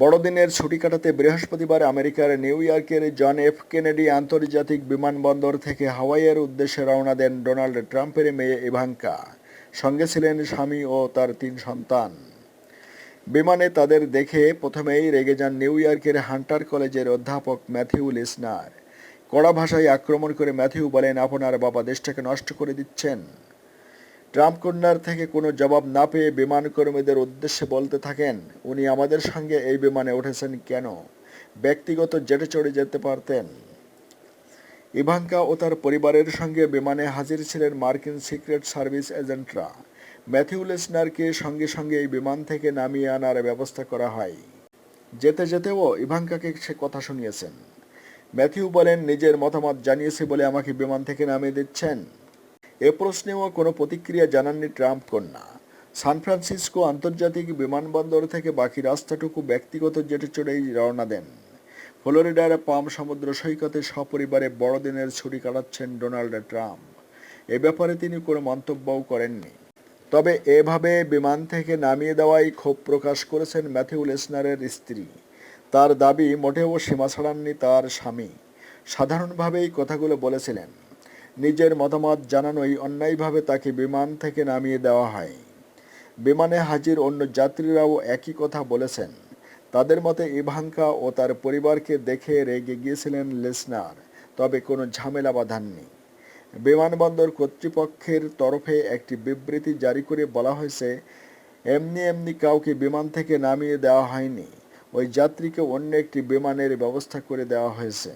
বড়দিনের ছুটি কাটাতে বৃহস্পতিবার আমেরিকার নিউ ইয়র্কের জন এফ কেনেডি আন্তর্জাতিক বিমানবন্দর থেকে হাওয়াইয়ের উদ্দেশ্যে রওনা দেন ডোনাল্ড ট্রাম্পের মেয়ে ইভাঙ্কা। সঙ্গে ছিলেন স্বামী ও তার তিন সন্তান। বিমানে তাদের দেখে প্রথমেই রেগে যান নিউ ইয়র্কের হান্টার কলেজের অধ্যাপক ম্যাথিউ লিসনার। কড়া ভাষায় আক্রমণ করে ম্যাথিউ বলেন, আপনার বাবা দেশটাকে নষ্ট করে দিচ্ছেন। ট্রাম্প কন্যার থেকে কোনো জবাব না পেয়ে বিমান কর্মীদের উদ্দেশ্যে বলতে থাকেন, উনি আমাদের সঙ্গে এই বিমানে উঠেছেন কেন? ব্যক্তিগত জেটে চড়ে যেতে পারতেন। ইভাঙ্কা ও তার পরিবারের সঙ্গে বিমানে হাজির ছিলেন মার্কিন সিক্রেট সার্ভিস এজেন্টরা। ম্যাথিউ লেসনারকে সঙ্গে সঙ্গে এই বিমান থেকে নামিয়ে আনার ব্যবস্থা করা হয়। যেতে যেতেও ইভাঙ্কাকে সে কথা শুনিয়েছেন। ম্যাথিউ বলেন, নিজের মতামত জানিয়েছে বলে আমাকে বিমান থেকে নামিয়ে দিচ্ছেন। এ প্রশ্নেও কোনো প্রতিক্রিয়া জানাননি ট্রাম্প কন্যা। সান ফ্রান্সিসকো আন্তর্জাতিক বিমানবন্দর থেকে বাকি রাস্তাটুকু ব্যক্তিগত জেটে চড়েই রওনা দেন। ফ্লোরিডার পাম সমুদ্র সৈকতে সপরিবারে বড়দিনের ছুটি কাটাচ্ছেন ডোনাল্ড ট্রাম্প। এ ব্যাপারে তিনি কোনো মন্তব্যও করেননি। তবে এভাবে বিমান থেকে নামিয়ে দেওয়াই ক্ষোভ প্রকাশ করেছেন ম্যাথিউ লেসনারের স্ত্রী। তার দাবি মোটেও সীমা ছাড়াননি তার স্বামী। সাধারণভাবেই কথাগুলো বলেছিলেন। নিজের মতামত জানানোই অন্যায়ভাবে তাকে বিমান থেকে নামিয়ে দেওয়া হয়। বিমানে হাজির অন্য যাত্রীরাও একই কথা বলেছেন। তাদের মতে ইভাঙ্কা ও তার পরিবারকে দেখে রেগে গিয়েছিলেন লেসনার, তবে কোনো ঝামেলা বাঁধাননি। বিমানবন্দর কর্তৃপক্ষের তরফে একটি বিবৃতি জারি করে বলা হয়েছে, এমনি এমনি কাউকে বিমান থেকে নামিয়ে দেওয়া হয়নি। ওই যাত্রীকে অন্য একটি বিমানের ব্যবস্থা করে দেওয়া হয়েছে।